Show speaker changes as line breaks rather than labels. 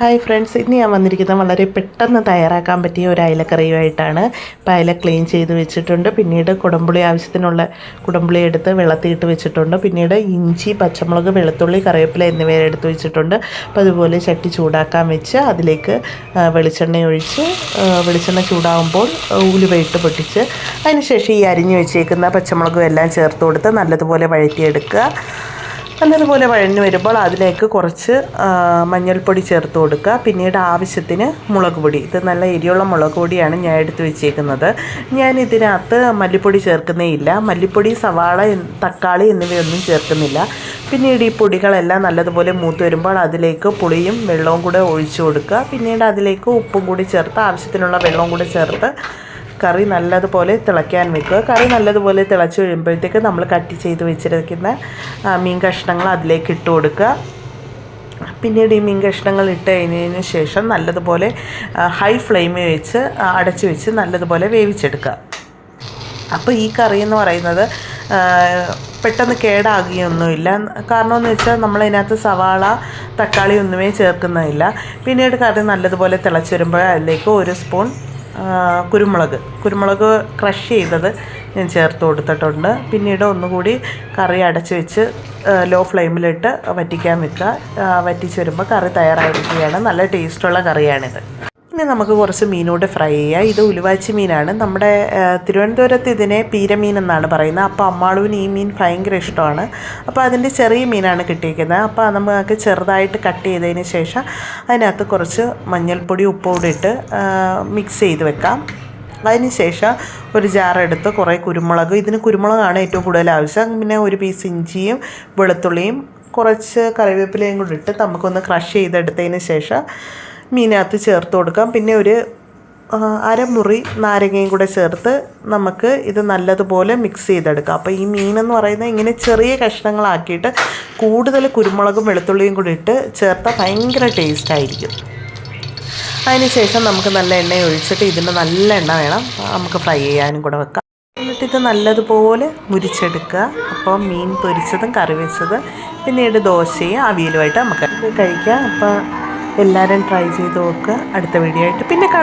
Hi friends ഇന്ന് ഞാൻ വന്നിരിക്കുന്നത് വളരെ പെട്ടെന്ന് തയ്യാറാക്കാൻ പറ്റിയ ഒരു അയലക്കറിയുമായിട്ടാണ്. അപ്പോൾ അയല ക്ലീൻ ചെയ്ത് വെച്ചിട്ടുണ്ട്. പിന്നീട് കുടമ്പുളി ആവശ്യത്തിനുള്ള കുടമ്പുളി എടുത്ത് വെള്ളത്തിയിട്ട് വെച്ചിട്ടുണ്ട്. പിന്നീട് ഇഞ്ചി പച്ചമുളക് വെളുത്തുള്ളി കറിവേപ്പില എന്നിവ എടുത്ത് വെച്ചിട്ടുണ്ട്. അപ്പോൾ അതുപോലെ ചട്ടി ചൂടാക്കാൻ വെച്ച് അതിലേക്ക് വെളിച്ചെണ്ണ ഒഴിച്ച് വെളിച്ചെണ്ണ ചൂടാകുമ്പോൾ ഉലുവയിട്ട് പൊട്ടിച്ച് അതിനുശേഷം ഈ അരിഞ്ഞ് വെച്ചേക്കുന്ന പച്ചമുളകും എല്ലാം ചേർത്ത് കൊടുത്ത് നല്ലതുപോലെ വഴറ്റിയെടുക്കുക. നല്ലതുപോലെ വഴഞ്ഞു വരുമ്പോൾ അതിലേക്ക് കുറച്ച് മഞ്ഞൾപ്പൊടി ചേർത്ത് കൊടുക്കുക. പിന്നീട് ആവശ്യത്തിന് മുളക് പൊടി. ഇത് നല്ല എരിയുള്ള മുളക് പൊടിയാണ് ഞാൻ എടുത്ത് വെച്ചേക്കുന്നത്. ഞാൻ ഇതിനകത്ത് മല്ലിപ്പൊടി ചേർക്കുന്നേ ഇല്ല. മല്ലിപ്പൊടി സവാള തക്കാളി എന്നിവയൊന്നും ചേർക്കുന്നില്ല. പിന്നീട് ഈ പൊടികളെല്ലാം നല്ലതുപോലെ മൂത്ത് വരുമ്പോൾ അതിലേക്ക് പുളിയും വെള്ളവും കൂടെ ഒഴിച്ചു കൊടുക്കുക. പിന്നീട് അതിലേക്ക് ഉപ്പും കൂടി ചേർത്ത് ആവശ്യത്തിനുള്ള വെള്ളവും കൂടി ചേർത്ത് കറി നല്ലതുപോലെ തിളയ്ക്കാൻ വെക്കുക. കറി നല്ലതുപോലെ തിളച്ച് കഴിയുമ്പോഴത്തേക്ക് നമ്മൾ കട്ട് ചെയ്ത് വെച്ചിരിക്കുന്ന മീൻ കഷ്ണങ്ങൾ അതിലേക്ക് ഇട്ട് കൊടുക്കുക. പിന്നീട് ഈ മീൻ കഷ്ണങ്ങൾ ഇട്ട് കഴിഞ്ഞതിന് ശേഷം നല്ലതുപോലെ ഹൈ ഫ്ലെയിമിൽ വെച്ച് അടച്ച് വെച്ച് നല്ലതുപോലെ വേവിച്ചെടുക്കുക. അപ്പോൾ ഈ കറി എന്ന് പറയുന്നത് പെട്ടെന്ന് കേടാകുകയൊന്നുമില്ല. കാരണം എന്ന് വെച്ചാൽ നമ്മളതിനകത്ത് സവാള തക്കാളി ഒന്നുമേ ചേർക്കുന്നില്ല പിന്നീട് കറി നല്ലതുപോലെ തിളച്ച് വരുമ്പോൾ അതിലേക്ക് ഒരു സ്പൂൺ കുരുമുളക്. കുരുമുളക് ക്രഷ് ചെയ്തത് ഞാൻ ചേർത്ത് കൊടുത്തിട്ടുണ്ട്. പിന്നീട് ഒന്നുകൂടി കറി അടച്ച് വെച്ച് ലോ ഫ്ലെയിമിലിട്ട് വറ്റിക്കാൻ വെക്കുക. വറ്റിച്ച് വരുമ്പോൾ കറി തയ്യാറായിരിക്കുകയാണ്. നല്ല ടേസ്റ്റുള്ള കറിയാണിത്. ഇനി നമുക്ക് കുറച്ച് മീനോട് ഫ്രൈ ചെയ്യാം ഇത് ഉലുവാച്ചി മീനാണ്. നമ്മുടെ തിരുവനന്തപുരത്ത് ഇതിനെ പീരമീൻ എന്നാണ് പറയുന്നത്. അപ്പോൾ അമ്മാളുവിന് ഈ മീൻ ഭയങ്കര ഇഷ്ടമാണ്. അപ്പോൾ അതിന്റെ ചെറിയ മീനാണ് കിട്ടിയിരിക്കുന്നത്. അപ്പോൾ നമുക്ക് ചെറുതായിട്ട് കട്ട് ചെയ്തതിന് ശേഷം അതിനകത്ത് കുറച്ച് മഞ്ഞൾപ്പൊടി ഉപ്പോടെ ഇട്ട് മിക്സ് ചെയ്ത് വെക്കാം. അതിനുശേഷം ഒരു ജാറെടുത്ത് കുറേ കുരുമുളക് ഇതിന് കുരുമുളകാണ് ഏറ്റവും കൂടുതൽ ആവശ്യം. പിന്നെ ഒരു പീസ് ഇഞ്ചിയും വെളുത്തുള്ളിയും കുറച്ച് കറിവേപ്പിലയും കൂടി ഇട്ട് നമുക്കൊന്ന് ക്രഷ് ചെയ്തെടുത്തതിന് ശേഷം മീനകത്ത് ചേർത്ത് കൊടുക്കാം. പിന്നെ ഒരു അരമുറി നാരങ്ങയും കൂടെ ചേർത്ത് നമുക്ക് ഇത് നല്ലതുപോലെ മിക്സ് ചെയ്തെടുക്കാം. അപ്പോൾ ഈ മീനെന്ന് പറയുന്നത് ഇങ്ങനെ ചെറിയ കഷ്ണങ്ങളാക്കിയിട്ട് കൂടുതൽ കുരുമുളകും വെളുത്തുള്ളിയും കൂടി ഇട്ട് ചേർത്താൽ ഭയങ്കര ടേസ്റ്റ് ആയിരിക്കും. അതിനുശേഷം നമുക്ക് നല്ല എണ്ണ ഒഴിച്ചിട്ട് ഇതിന് നല്ല എണ്ണ വേണം. നമുക്ക് ഫ്രൈ ചെയ്യാനും കൂടെ വെക്കാം. എന്നിട്ട് ഇത് നല്ലതുപോലെ മുരിച്ചെടുക്കുക. അപ്പോൾ മീൻ പൊരിച്ചതും കറി വെച്ചത് പിന്നീട് ദോശയും അവിയലുമായിട്ട് നമുക്ക് കഴിക്കാം. അപ്പോൾ എല്ലാവരും ട്രൈ ചെയ്ത് നോക്കുക അടുത്ത വീഡിയോ ആയിട്ട് പിന്നെ കാണാം.